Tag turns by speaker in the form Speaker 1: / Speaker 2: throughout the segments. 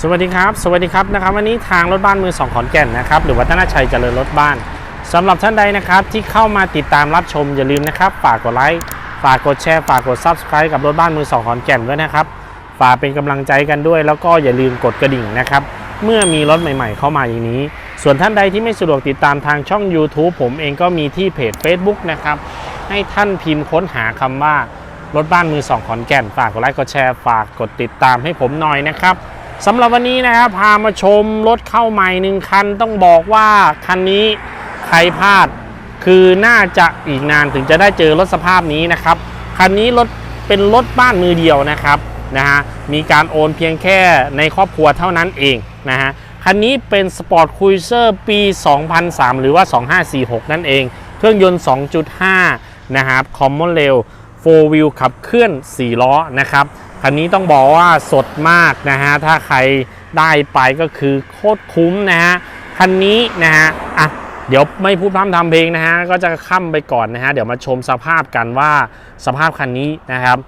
Speaker 1: สวัสดีครับ สวัสดีครับนะครับวันนี้ทางรถบ้านมือสองขอนแก่นนะครับหรือวัฒนชัยเจริญรถบ้านสำหรับท่านใดนะครับที่เข้ามาติดตามรับชมอย่าลืมนะครับฝากกดไลค์ฝากกดแชร์ฝากกด Subscribe กับรถบ้านมือสองขอนแก่นด้วยนะครับฝากเป็นกำลังใจกันด้วย แล้วก็อย่าลืมกดกระดิ่งนะครับเมื่อมีรถใหม่ๆ เข้ามาอย่างนี้ ส่วนท่านใดที่ไม่สะดวกติดตามทางช่อง YouTube ผมเองก็มีที่เพจ Facebook นะครับให้ท่านพิมพ์ค้นหาคำว่ารถบ้านมือสองขอนแก่น ฝากกดไลค์กดแชร์ฝากกดติดตามให้ผมหน่อยนะครับ สำหรับวันนี้นะครับพามาชมรถเข้าใหม่หนึ่งคันต้องบอกว่าคันนี้ใครพลาดคือน่าจะอีกนานถึงจะได้เจอรถสภาพนี้นะครับคันนี้รถเป็นรถบ้านมือเดียวนะครับนะฮะมีการโอนเพียงแค่ในครอบครัวเท่านั้นเองนะฮะคันนี้เป็น Sport Cruiser ปี 2003 หรือว่า 2546 นั่นเองเครื่องยนต์ 2.5 นะครับ Common Rail 4 Wheel ขับเคลื่อน 4 ล้อนะครับ คันนี้ต้องบอกว่าสดมากนะฮะ ถ้าใครได้ไปก็คือโคตรคุ้มนะฮะ คันนี้นะฮะ อะ เดี๋ยวไม่พูดพร่ำทำเพลงนะฮะ ก็จะค่ำไปก่อนนะฮะ เดี๋ยวมาชมสภาพกันว่าสภาพคันนี้นะครับ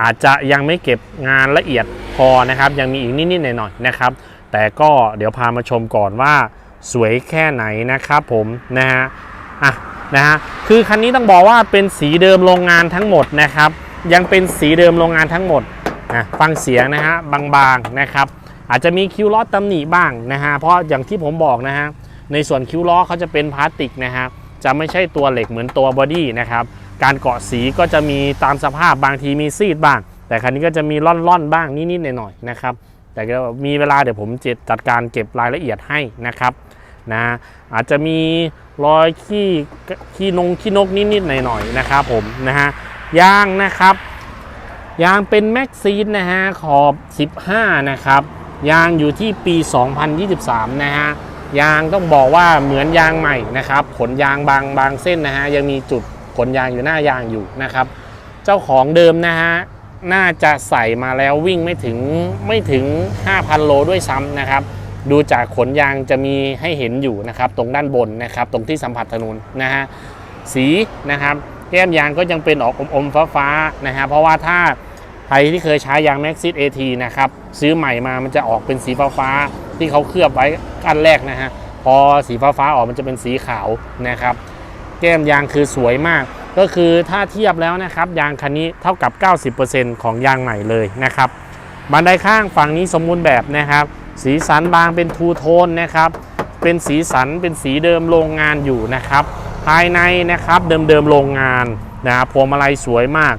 Speaker 1: อาจจะยังไม่เก็บงานละเอียดพอนะครับ ยังมีอีกนิดๆหน่อยๆนะครับ แต่ก็เดี๋ยวพามาชมก่อนว่าสวยแค่ไหนนะครับผมนะฮะ อะนะฮะ คือคันนี้ต้องบอกว่าเป็นสีเดิมโรงงานทั้งหมดนะครับยังเป็นสีเดิมโรงงานทั้งหมด นะฟังเสียงนะฮะบางๆนะครับ อาจจะมีคิ้วล้อตำหนิบ้างนะฮะเพราะอย่างที่ผมบอกนะฮะในส่วนคิ้วล้อเขาจะเป็นพลาสติกนะฮะจะไม่ใช่ตัวเหล็กเหมือนตัวบอดี้นะครับการเกาะสีก็จะมีตามสภาพบางทีมีซีดบ้าง แต่คันนี้ก็จะมีล่อนๆบ้างนิดๆหน่อยๆนะครับแต่ก็มีเวลาเดี๋ยวผมจ,จัดการเก็บรายละเอียดให้นะครับนะอาจจะมีรอยขี้ขี้นงขี้นกนิดๆหน่อยๆนะครับผมนะฮะยางนะครับ ยางเป็นแม็กซีนนะฮะขอบ 15 นะครับ ยางอยู่ที่ปี 2023 นะฮะ ยางต้องบอกว่าเหมือนยางใหม่นะครับ ขนยางบางบางเส้นนะฮะ ยังมีจุดขนยางอยู่หน้ายางอยู่นะครับ เจ้าของเดิมนะฮะ น่าจะใส่มาแล้ววิ่งไม่ถึงไม่ถึง 5,000 โลด้วยซ้ำนะครับ ดูจากขนยางจะมีให้เห็นอยู่นะครับ ตรงด้านบนนะครับ ตรงที่สัมผัสถนนนะฮะ สีนะครับ แก้มยางก็ยังเป็นออกอมๆฟ้าๆนะฮะเพราะว่าถ้าใครที่เคยใช้ยาง Maxis AT นะครับซื้อใหม่มามันจะออกเป็นสีฟ้าๆที่เขาเคลือบไว้กันแรกนะฮะพอสีฟ้าๆออกมันจะเป็นสีขาวนะครับแก้มยางคือสวยมาก ก็คือถ้าเทียบแล้วนะครับยางคันนี้เท่ากับ 90%ของยางใหม่เลยนะครับบันไดข้างฝั่งนี้สมบูรณ์แบบนะครับ สีสันบางเป็นทูโทนนะครับเป็นสีสันเป็นสีเดิมโรงงานอยู่นะครับ ภายในนะครับเดิมๆโรงงานนะครับพวงมาลัยสวยมาก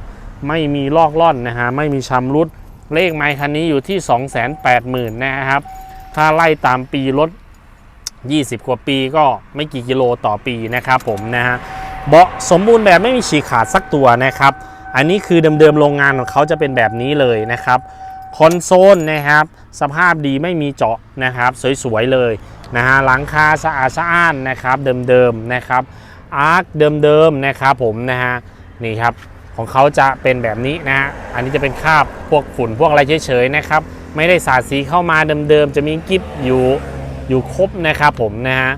Speaker 1: ไม่มีลอกล่อนนะฮะไม่มีชำรุดเลขไม้คันนี้อยู่ที่ 280,000นะครับ ถ้าไล่ตามปีรถ 20 กว่าปีก็ไม่กี่กิโลต่อปีนะครับผมนะฮะเบาะสมบูรณ์แบบไม่มีฉีกขาดสักตัวนะครับ อันนี้คือเดิมๆโรงงานของเขาจะเป็นแบบนี้เลยนะครับคอนโซลนะครับ สภาพดีไม่มีเจาะนะครับ สวยๆเลยนะฮะหลังคาสะอาดสะอ้านนะครับ เดิมๆนะครับ อาร์คเดิมๆนะครับผมนะฮะนี่ครับของเขาจะเป็นแบบนี้นะฮะอันนี้จะเป็นคราบพวกฝุ่นพวกอะไรเฉยๆนะครับไม่ได้สาดสีเข้ามาเดิมๆจะมีกิฟอยู่อยู่ครบนะครับผมนะฮะ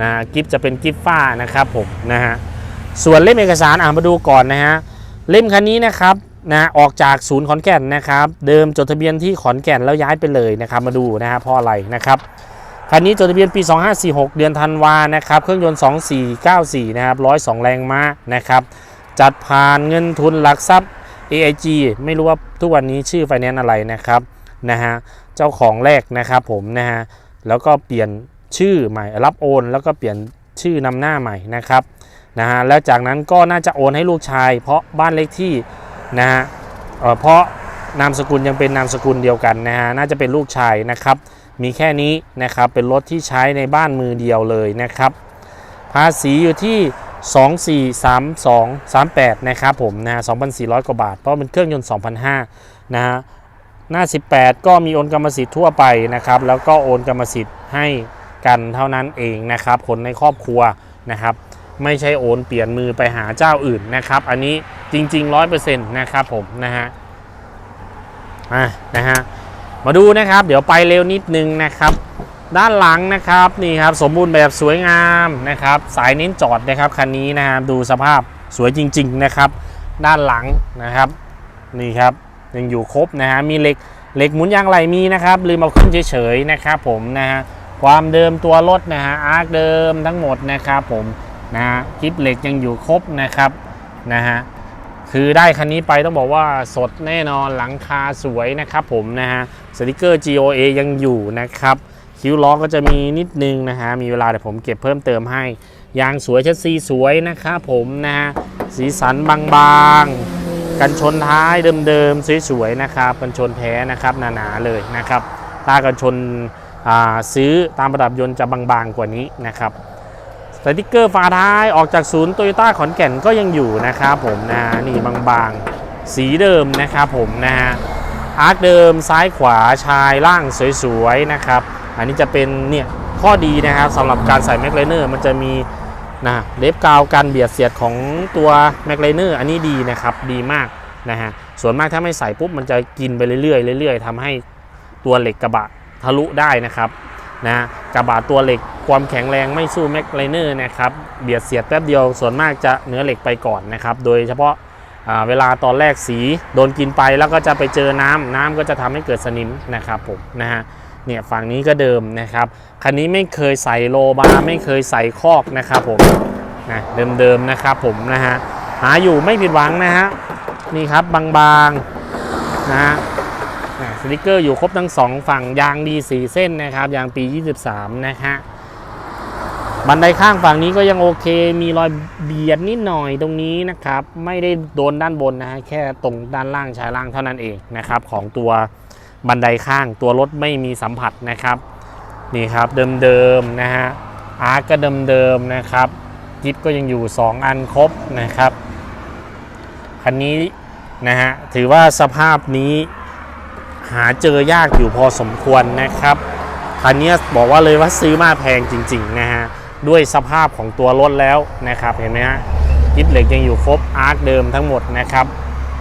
Speaker 1: นะกิฟจะเป็นกิฟฝ้านะครับผมนะฮะส่วนเล่มเอกสารอ่านมาดูก่อนนะฮะเล่มคันนี้นะครับนะออกจากศูนย์ขอนแก่นนะครับ เดิมจดทะเบียนที่ขอนแก่นแล้วย้ายไปเลยนะครับ มาดูนะฮะเพราะอะไรนะครับ คันนี้จดทะเบียนปี 2546 เดือนธันวานะครับ เครื่องยนต์ 2494 นะครับ 102 แรงม้านะครับ จัดผ่านเงินทุนหลักทรัพย์ AIG ไม่รู้ว่าทุกวันนี้ชื่อไฟแนนซ์อะไรนะครับนะฮะเจ้าของแรกนะครับผมนะฮะแล้วก็เปลี่ยนชื่อใหม่รับโอน แล้วก็เปลี่ยนชื่อนำหน้าใหม่นะครับนะฮะแล้วจากนั้นก็น่าจะโอนให้ลูกชาย เพราะบ้านเลขที่นะฮะเเพราะนามสกุลยังเป็นนามสกุลเดียวกันนะฮะน่าจะเป็นลูกชายนะครับ มีแค่นี้นะครับเป็นรถที่ใช้ในบ้านมือเดียวเลยนะครับ ภาษีอยู่ที่ 243238 นะครับผมนะฮะ2,400 กว่าบาท เพราะเป็นเครื่องยนต์ 2,500 นะฮะหน้า 18 ก็มีโอนกรรมสิทธิ์ทั่วไปนะครับ แล้วก็โอนกรรมสิทธิ์ให้กันเท่านั้นเองนะครับ คนในครอบครัวนะครับ ไม่ใช่โอนเปลี่ยนมือไปหาเจ้าอื่นนะครับ อันนี้จริง ๆ 100%นะครับผมนะฮะอะนะฮะ มาดูนะครับ เดี๋ยวไปเร็วนิดนึงนะครับ ด้านหลังนะครับนี่ครับสมบูรณ์แบบสวยงามนะครับ สายเน้นจอดนะครับคันนี้นะครับดูสภาพสวยจริง ๆนะครับ ด้านหลังนะครับนี่ครับยังอยู่ครบนะฮะมีเหล็กเหล็กหมุนยางไหลมีนะครับลืมเอาขึ้นเฉยๆนะครับผมนะฮะความเดิมตัวรถนะฮะอาร์คเดิมทั้งหมดนะครับผมนะฮะกิฟเหล็กยังอยู่ครบนะครับนะฮะ คือได้คันนี้ไปต้องบอกว่าสดแน่นอนหลังคาสวยนะครับผมนะฮะสติกเกอร์ GOA ยังอยู่นะครับ คิ้วล้อก็จะมีนิดนึงนะฮะมีเวลาเดี๋ยวผมเก็บเพิ่มเติมให้ ยางสวยชัดซีสวยนะครับผมนะฮะสีสันบางๆ กันชนท้ายเดิมๆสวยๆนะครับกันชนแท้นะครับหนาๆเลยนะครับถ้ากันชนอ่าซื้อตามประดับยนต์จะบางๆกว่านี้นะครับ สติกเกอร์ฝาท้ายออกจากศูนย์โตโยต้าขอนแก่นก็ยังอยู่นะครับผมนะนี่บางๆ สีเดิมนะครับผมนะฮะอาร์คเดิมซ้ายขวาชายล่างสวยๆนะครับ อันนี้จะเป็นเนี่ยข้อดีนะครับสำหรับการใส่แม็กไลเนอร์มันจะมีนะเล็บกาวกันเบียดเสียดของตัวแม็กไลเนอร์อันนี้ดีนะครับดีมากนะฮะส่วนมากถ้าไม่ใส่ปุ๊บมันจะกินไปเรื่อยๆเรื่อยๆทำให้ตัวเหล็กกระบะทะลุได้นะครับ นะกระบะตัวเหล็กความแข็งแรงไม่สู้แม็กไลเนอร์นะครับเบียดเสียดแป๊บเดียวส่วนมากจะเนื้อเหล็กไปก่อนนะครับ โดยเฉพาะเวลาตอนแรกสีโดนกินไปแล้วก็จะไปเจอน้ำน้ำก็จะทำให้เกิดสนิมนะครับผมนะฮะเนี่ยฝั่งนี้ก็เดิมนะครับคันนี้ไม่เคยใส่โลบาไม่เคยใส่คอกนะครับผมนะเดิมๆนะครับผมนะฮะหาอยู่ไม่ผิดหวังนะฮะนี่ครับบางๆนะฮะ สติกเกอร์อยู่ครบทั้งสองฝั่งยางดีสีเส้นนะครับยางปี 23 นะฮะบันไดข้างฝั่งนี้ก็ยังโอเค มีรอยเบียดนิดหน่อยตรงนี้นะครับ ไม่ได้โดนด้านบนนะฮะแค่ตรงด้านล่างชายล่างเท่านั้นเองนะครับของตัวบันไดข้างตัวรถไม่มีสัมผัสนะครับนี่ครับเดิมๆนะฮะอาร์ก็เดิมๆนะครับจิ๊บก็ยังอยู่ 2 อันครบนะครับคันนี้นะฮะถือว่าสภาพนี้ หาเจอยากอยู่พอสมควรนะครับคันนี้บอกว่าเลยว่าซื้อมาแพงจริงๆนะฮะด้วยสภาพของตัวรถแล้วนะครับเห็นไหมฮะจิ๊บเหล็กยังอยู่ครบอาร์คเดิมทั้งหมดนะครับ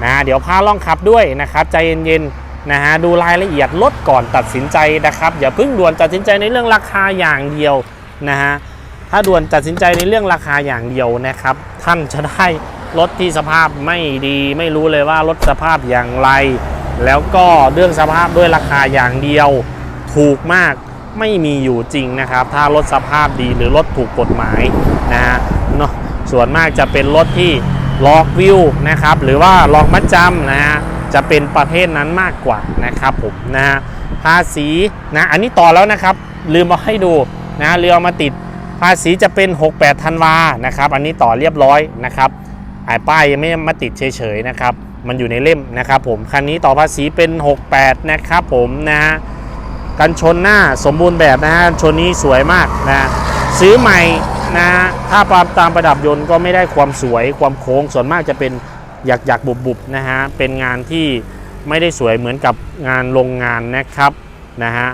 Speaker 1: นะฮะเดี๋ยวพาล่องขับด้วยนะครับใจเย็นๆนะฮะดูรายละเอียดรถก่อนตัดสินใจนะครับ อย่าเพิ่งด่วนตัดสินใจในเรื่องราคาอย่างเดียวนะฮะถ้าด่วนตัดสินใจในเรื่องราคาอย่างเดียวนะครับ ท่านจะได้รถที่สภาพไม่ดี ไม่รู้เลยว่ารถสภาพอย่างไร แล้วก็เรื่องสภาพด้วยราคาอย่างเดียวถูกมากไม่มีอยู่จริงนะครับ ถ้ารถสภาพดีหรือรถถูกกฎหมายนะฮะเนาะส่วนมากจะเป็นรถที่ล็อกวิวนะครับ หรือว่าล็อกมัดจำนะฮะจะเป็นประเภทนั้นมากกว่านะครับผมนะฮะภาษีนะอันนี้ต่อแล้วนะครับ ลืมมาให้ดูนะเรือามาติดภาษีจะเป็น 68ธันวานะครับ อันนี้ต่อเรียบร้อยนะครับไอ้ป้ายยังไม่มาติดเฉยๆนะครับ มันอยู่ในเล่มนะครับผมคันนี้ต่อภาษีเป็น 68 นะครับผมนะฮะกันชนหน้าสมบูรณ์แบบนะฮะชนนี้สวยมากนะซื้อใหม่นะถ้าตามประดับยนต์ก็ไม่ได้ความสวยความโค้งส่วนมากจะเป็นอยากอยากบุบบุบนะฮะเป็นงานที่ไม่ได้สวยเหมือนกับงานโรงงานนะครับนะฮะ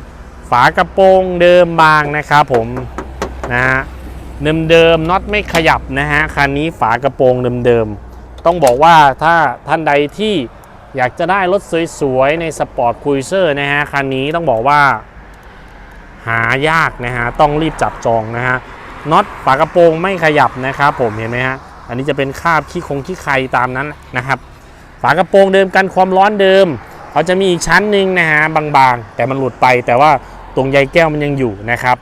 Speaker 1: ฝากระโปรงเดิมบางนะครับผมนะฮะเดิมเดิมน็อตไม่ขยับนะฮะคันนี้ฝากระโปรงเดิมเดิม ต้องบอกว่าถ้าท่านใดที่อยากจะได้รถสวยๆ ในสปอร์ตคุยเซอร์นะฮะ คันนี้ต้องบอกว่า หายากนะฮะ ต้องรีบจับจองนะฮะน็อตฝากระโปรงไม่ขยับนะครับผมเห็นไหมฮะ อันนี้จะเป็นคาบขี้คงขี้ใครตามนั้นนะครับ ฝากระโปรงเดิมกันความร้อนเดิมเขาจะมีอีกชั้นหนึ่งนะฮะบางๆ แต่มันหลุดไปแต่ว่าตรงใยแก้วมันยังอยู่นะครับ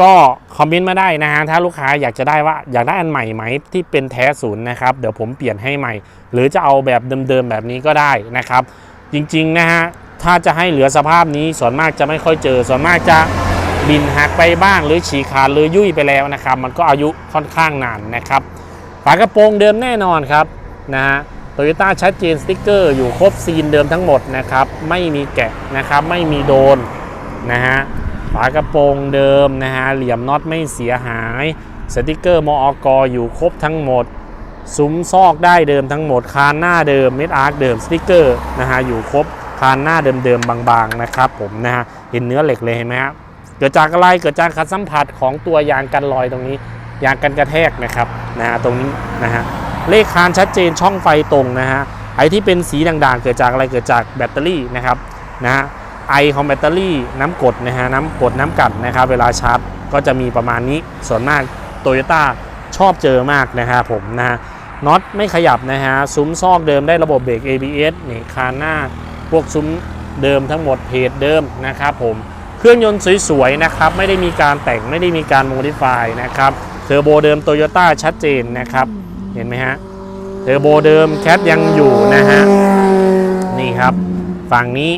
Speaker 1: ก็คอมเมนต์มาได้นะฮะถ้าลูกค้าอยากจะได้ว่าอยากได้อันใหม่ไหมที่เป็นแท้ศูนย์นะครับเดี๋ยวผมเปลี่ยนให้ใหม่ หรือจะเอาแบบเดิมๆแบบนี้ก็ได้นะครับ จริงๆนะฮะถ้าจะให้เหลือสภาพนี้ส่วนมากจะไม่ค่อยเจอ ส่วนมากจะบินหักไปบ้างหรือฉีกขาดหรือยุ่ยไปแล้วนะครับ มันก็อายุค่อนข้างนานนะครับฝากระโปรงเดิมแน่นอนครับนะฮะโตโยต้าชัดเจนสติ๊กเกอร์อยู่ครบซีนเดิมทั้งหมดนะครับ ไม่มีแกะนะครับ ไม่มีโดนนะฮะ ฝากระโปรงเดิมนะฮะเหลี่ยมน็อตไม่เสียหาย สติกเกอร์มอกอยู่ครบทั้งหมดซุ้มซอกได้เดิมทั้งหมดคานหน้าเดิมเม็ดอาร์คเดิมสติกเกอร์นะฮะอยู่ครบคานหน้าเดิมๆบางๆนะครับผมนะฮะเห็นเนื้อเหล็กเลยเห็นไหมฮะเกิดจากอะไรเกิดจากขัดสัมผัสของตัวยางกันรอยตรงนี้ ยางกันกระแทกนะครับนะฮะตรงนี้นะฮะเลขคานชัดเจนช่องไฟตรงนะฮะไอที่เป็นสีด่างๆ เกิดจากอะไรเกิดจากแบตเตอรี่นะครับนะฮะ ไอของแบตเตอรี่น้ำกดนะฮะน้ำกดน้ำกัดนะครับเวลาชาร์จก็จะมีประมาณนี้ส่วนมากโตโยต้าชอบเจอมากนะครับผมนะฮะน็อตไม่ขยับนะฮะซุ้มซอกเดิมได้ระบบเบรก ABS นี่คานหน้าพวกซุ้มเดิมทั้งหมดเพจเดิมนะครับผมเครื่องยนต์สวยๆนะครับไม่ได้มีการแต่งไม่ได้มีการโมดิฟายนะครับเทอร์โบเดิมโตโยต้าชัดเจนนะครับเห็นไหมฮะเทอร์โบเดิมแคทยังอยู่นะฮะนี่ครับ ฝั่งนี้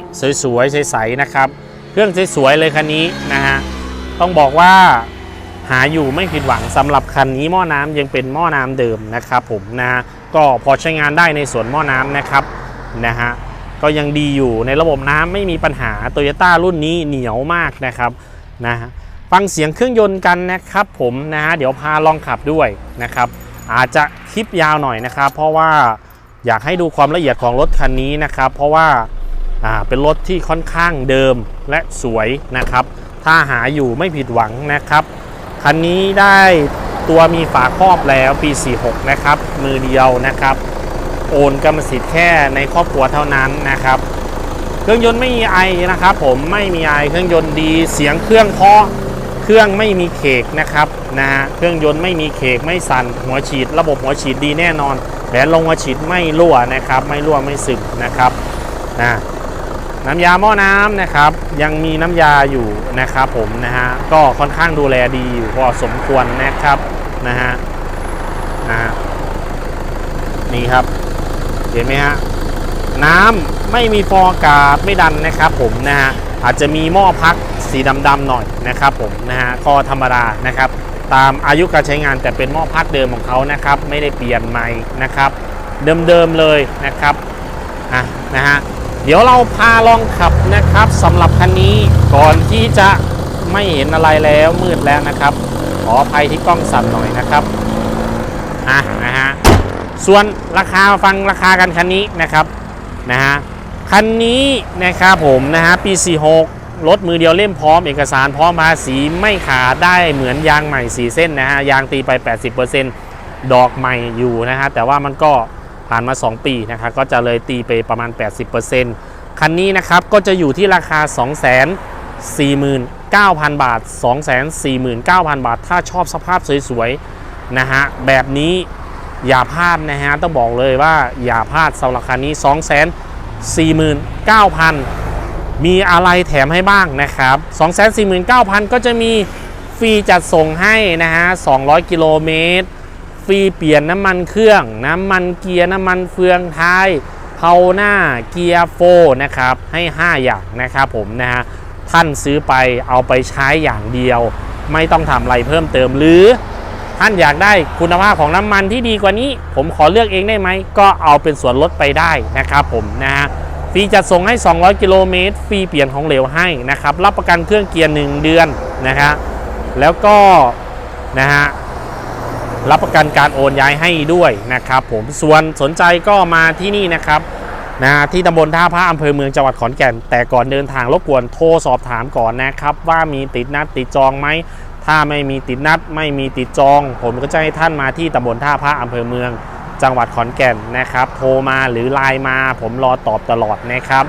Speaker 1: สวยๆใสๆนะครับ เครื่องสวยๆเลยคันนี้นะฮะต้องบอกว่าหาอยู่ไม่ผิดหวังสำหรับคันนี้หม้อน้ำยังเป็นหม้อน้ำเดิมนะครับผมนะก็พอใช้งานได้ในส่วนหม้อน้ำนะครับนะฮะก็ยังดีอยู่ในระบบน้ำไม่มีปัญหาโตโยต้ารุ่นนี้เหนียวมากนะครับนะฮะฟังเสียงเครื่องยนต์กันนะครับผมนะฮะเดี๋ยวพาลองขับด้วยนะครับ อาจจะคลิปยาวหน่อยนะครับ เพราะว่าอยากให้ดูความละเอียดของรถคันนี้นะครับ เพราะว่า อ่าเป็นรถที่ค่อนข้างเดิมและสวยนะครับ ถ้าหาอยู่ไม่ผิดหวังนะครับ คันนี้ได้ตัวมีฝาครอบแล้วปี 46 นะครับ มือเดียวนะครับ โอนกรรมสิทธิ์แค่ในครอบครัวเท่านั้นนะครับ เครื่องยนต์ไม่มีไอนะครับ ผมไม่มีไอเครื่องยนต์ดีเสียงเครื่องเพาะเครื่องไม่มีเคกนะครับนะฮะเครื่องยนต์ไม่มีเคกไม่สั่นหัวฉีด ระบบหัวฉีดดีแน่นอนแหวนลงหัวฉีดไม่รั่วนะครับ ไม่รั่วไม่สึกนะครับนะ น้ำยาหม้อน้ำนะครับ ยังมีน้ำยาอยู่นะครับผมนะฮะก็ค่อนข้างดูแลดีอยู่พอสมควรนะครับนะฮะนะฮะนี่ครับ เห็นไหมฮะน้ำไม่มีฟองอากาศไม่ดันนะครับผมนะฮะอาจจะมีหม้อพักสีดำๆหน่อยนะครับผมนะฮะก็ธรรมดานะครับ ตามอายุการใช้งานแต่เป็นหม้อพักเดิมของเขานะครับ ไม่ได้เปลี่ยนใหม่นะครับ เดิมๆเลยนะครับอะนะฮะ เดี๋ยวเราพาลองขับนะครับสำหรับคันนี้ก่อนที่จะไม่เห็นอะไรแล้วมืดแล้วนะครับ ขออภัยที่กล้องสั่นหน่อยนะครับอะนะฮะส่วนราคาฟังราคากันคันนี้นะครับนะฮะคันนี้นะครับผมนะฮะปี46รถมือเดียวเล่มพร้อมเอกสารพร้อมภาษีไม่ขาดได้เหมือนยางใหม่ 4 เส้นนะฮะยางตีไป 80%ดอกใหม่อยู่นะฮะแต่ว่ามันก็ ผ่านมา 2 ปีนะครับก็จะเลยตีไปประมาณ 80%คันนี้นะครับก็จะอยู่ที่ราคา249,000 บาท 249,000 บาท ถ้าชอบสภาพสวยๆ นะฮะ แบบนี้อย่าพลาดนะฮะ ต้องบอกเลยว่าอย่าพลาดสำหรับคันนี้ 249,000 มีอะไรแถมให้บ้างนะครับ 249,000 ก็จะมีฟรีจัดส่งให้นะฮะ 200 กิโลเมตร ฟรีเปลี่ยนน้ำมันเครื่อง น้ำมันเกียร์น้ำมันเฟืองท้ายเพาหน้าเกียร์โฟนะครับให้ 5 อย่างนะครับผมนะฮะท่านซื้อไปเอาไปใช้อย่างเดียว ไม่ต้องทำอะไรเพิ่มเติมหรือ ท่านอยากได้คุณภาพของน้ำมันที่ดีกว่านี้ ผมขอเลือกเองได้ไหม ก็เอาเป็นส่วนลดไปได้นะครับผมนะฮะฟรีจัดส่งให้ 200 กิโลเมตรฟรีเปลี่ยนของเหลวให้นะครับรับประกันเครื่องเกียร์ 1 เดือนนะครับแล้วก็นะฮะ รับประกันการโอนย้ายให้ด้วยนะครับผมส่วนสนใจก็มาที่นี่นะครับนะที่ตำบลท่าพระอำเภอเมืองจังหวัดขอนแก่น แต่ก่อนเดินทางรบกวนโทรสอบถามก่อนนะครับ ว่ามีติดนัดติดจองไหมถ้าไม่มีติดนัดไม่มีติดจอง ผมก็จะให้ท่านมาที่ตำบลท่าพระอำเภอเมือง จังหวัดขอนแก่นนะครับ โทรมาหรือไลน์มา ผมรอตอบตลอดนะครับ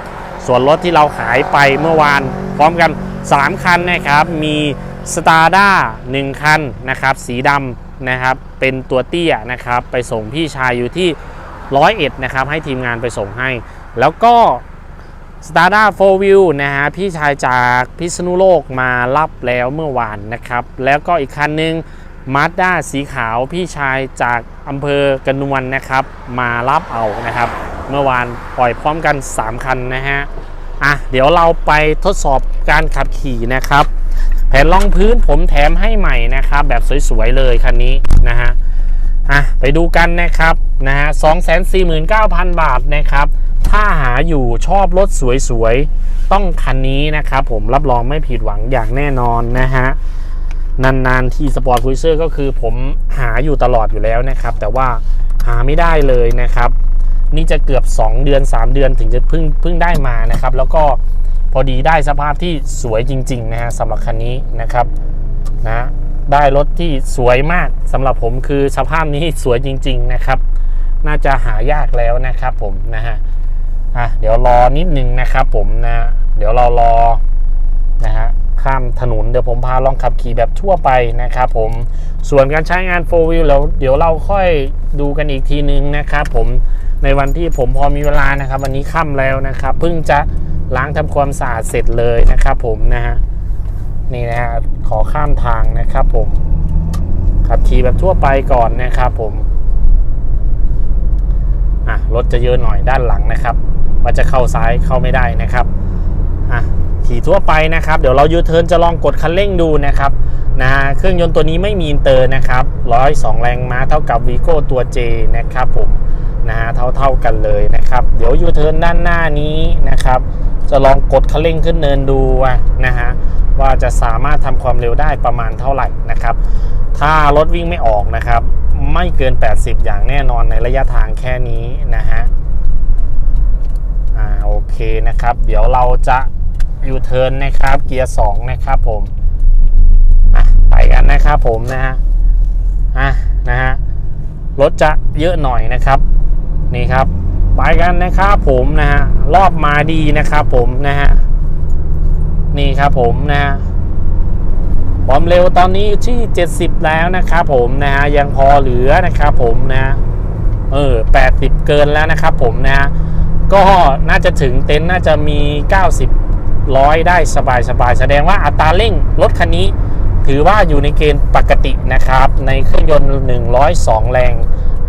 Speaker 1: ส่วนรถที่เราขายไปเมื่อวาน พร้อมกัน 3 คันนะครับ มีสตาร์ด้า1คันนะครับ สีดำ นะครับ เป็นตัวเตี้ยนะครับ ไปส่งพี่ชายอยู่ที่ร้อยเอ็ดนะครับ ให้ทีมงานไปส่งให้ แล้วก็ s t a r d a 4 Wheel นะฮะพี่ชายจากพิษณุโลกมารับแล้วเมื่อวานนะครับ แล้วก็อีกคันหนึ่งมาสด้าสีขาวพี่ชายจากอำเภอกระนวลนะครับ มารับเอานะครับ เมื่อวานปล่อยพร้อมกัน 3 คันนะฮะอะเดี๋ยวเราไปทดสอบการขับขี่นะครับ แผ่นรองพื้นผมแถมให้ใหม่นะครับ แบบสวยๆเลยคันนี้นะฮะอะไปดูกันนะครับนะฮะ249,000บาทนะครับ ถ้าหาอยู่ชอบรถสวยๆ ต้องคันนี้นะครับ ผมรับรองไม่ผิดหวังอย่างแน่นอนนะฮะนานๆที่สปอร์ตคุยเซอร์ก็คือผมหาอยู่ตลอดอยู่แล้วนะครับ แต่ว่าหาไม่ได้เลยนะครับ นี่จะเกือบ 2 เดือน 3 เดือนถึงจะเพิ่งเพิ่งได้มานะครับ แล้วก็ พอดีได้สภาพที่สวยจริง ๆ นะฮะสำหรับคันนี้นะครับนะได้รถที่สวยมากสำหรับผมคือสภาพนี้สวยจริง ๆ นะครับ น่าจะหายากแล้วนะครับผมนะฮะอะเดี๋ยวรอนิดนึงนะครับผมนะเดี๋ยวเรารอนะฮะข้ามถนนเดี๋ยวผมพาลองขับขี่แบบทั่วไปนะครับผมส่วนการใช้งาน 4 wheel แล้วเดี๋ยวเราค่อยดูกันอีกทีนึงนะครับผมในวันที่ผมพอมีเวลานะครับ วันนี้ค่ำแล้วนะครับเพิ่งจะ ล้างทำความสะอาดเสร็จเลยนะครับผมนะฮะนี่นะฮะขอข้ามทางนะครับผมขับขี่แบบทั่วไปก่อนนะครับผมอะรถจะเยอะหน่อยด้านหลังนะครับ ว่าจะเข้าซ้ายเข้าไม่ได้นะครับอะขี่ทั่วไปนะครับ เดี๋ยวเรายูเทิร์นจะลองกดคันเร่งดูนะครับนะฮะเครื่องยนต์ตัวนี้ไม่มีอินเตอร์นะครับ102แรงม้าเท่ากับวีโก้ตัว J นะครับผม นะฮะเท่าเท่าๆกันเลยนะครับ เดี๋ยวยูเทิร์นด้านหน้านี้นะครับ จะลองกดคันเร่งขึ้นเนินดูนะฮะว่าจะสามารถทำความเร็วได้ประมาณเท่าไหร่นะครับ ถ้ารถวิ่งไม่ออกนะครับ ไม่เกิน 80 อย่างแน่นอนในระยะทางแค่นี้นะฮะอ่าโอเคนะครับ เดี๋ยวเราจะยูเทิร์นนะครับ เกียร์2นะครับผมไปกันนะครับผมนะฮะอะนะฮะรถจะเยอะหน่อยนะครับ นี่ครับ ไปกันนะครับผมนะฮะรอบมาดีนะครับผมนะฮะนี่ครับผมนะฮะความเร็วตอนนี้อยู่ที่ 70 แล้วนะครับผมนะฮะยังพอเหลือนะครับผมนะเออ80 เกินแล้วนะครับผมนะ ก็น่าจะถึงเต็นท์น่าจะมี 90ร้อยได้สบายสบายแสดงว่าอัตราเร่งรถคันนี้ ถือว่าอยู่ในเกณฑ์ปกตินะครับ ในเครื่องยนต์ 102 แรง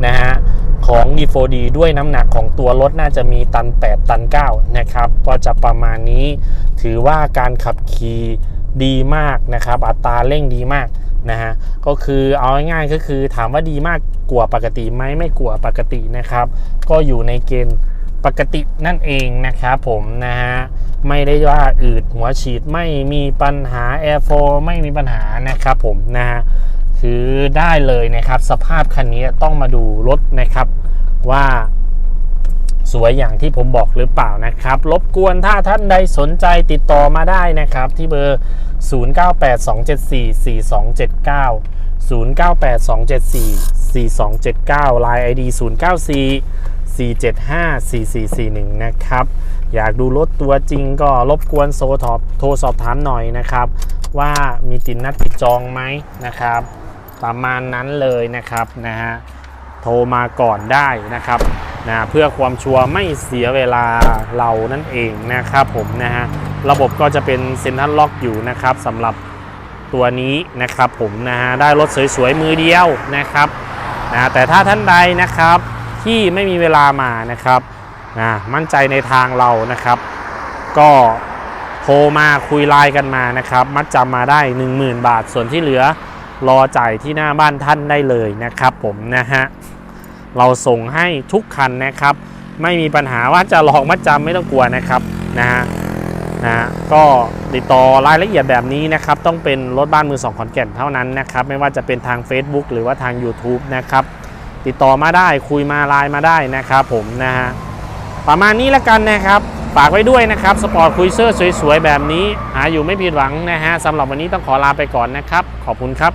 Speaker 1: นะฮะ ของ D4D ด้วยน้ำหนักของตัวรถน่าจะมีตัน 8 ตัน 9 นะครับ ก็จะประมาณนี้ ถือว่าการขับขี่ดีมากนะครับ อัตราเร่งดีมากนะฮะ ก็คือเอาง่ายๆก็คือถามว่าดีมากกว่าปกติไหมไม่กว่าปกตินะครับ ก็อยู่ในเกณฑ์ปกตินั่นเองนะครับผมนะฮะ ไม่ได้ว่าอืดหัวฉีดไม่มีปัญหา Air 4ไม่มีปัญหานะครับผมนะฮะ คือได้เลยนะครับ สภาพคันนี้ต้องมาดูรถนะครับว่าสวยอย่างที่ผมบอกหรือเปล่านะครับ รบกวนถ้าท่านใดสนใจติดต่อมาได้นะครับ ที่เบอร์ 0982744279 0982744279 Line ID 094 4754441 นะครับ อยากดูรถตัวจริงก็รบกวนโซทอโทรสอบถามหน่อยนะครับ ว่ามีติดนัดติดจองไหมนะครับ ประมาณนั้นเลยนะครับนะฮะโทรมาก่อนได้นะครับนะเพื่อความชัวร์ไม่เสียเวลาเรานั่นเองนะครับผมนะฮะระบบก็จะเป็นเซ็นทรัลล็อกอยู่นะครับสำหรับตัวนี้นะครับผมนะฮะได้รถสวยๆมือเดียวนะครับนะแต่ถ้าท่านใดนะครับที่ไม่มีเวลามานะครับนะมั่นใจในทางเรานะครับ ก็โทรมาคุยไลน์กันมานะครับ มัดจำมาได้ 10,000 บาทส่วนที่เหลือ รอจ่ายที่หน้าบ้านท่านได้เลยนะครับผมนะฮะเราส่งให้ทุกคันนะครับ ไม่มีปัญหาว่าจะหลอกมัดจำไม่ต้องกลัวนะครับนะฮะนะฮะก็ติดต่อรายละเอียดแบบนี้นะครับ ต้องเป็นรถบ้านมือสองขอนแก่นเท่านั้นนะครับ ไม่ว่าจะเป็นทาง Facebook หรือว่าทาง YouTube นะครับ ติดต่อมาได้คุยมาไลน์มาได้นะครับผมนะฮะประมาณนี้ล้วกันนะครับฝากไว้ด้วยนะครับ สปอร์ตคุยเซอร์สวยๆ แบบนี้ หาอยู่ไม่ผิดหวังนะฮะสำหรับวันนี้ต้องขอลาไปก่อนนะครับ ขอบคุณครับ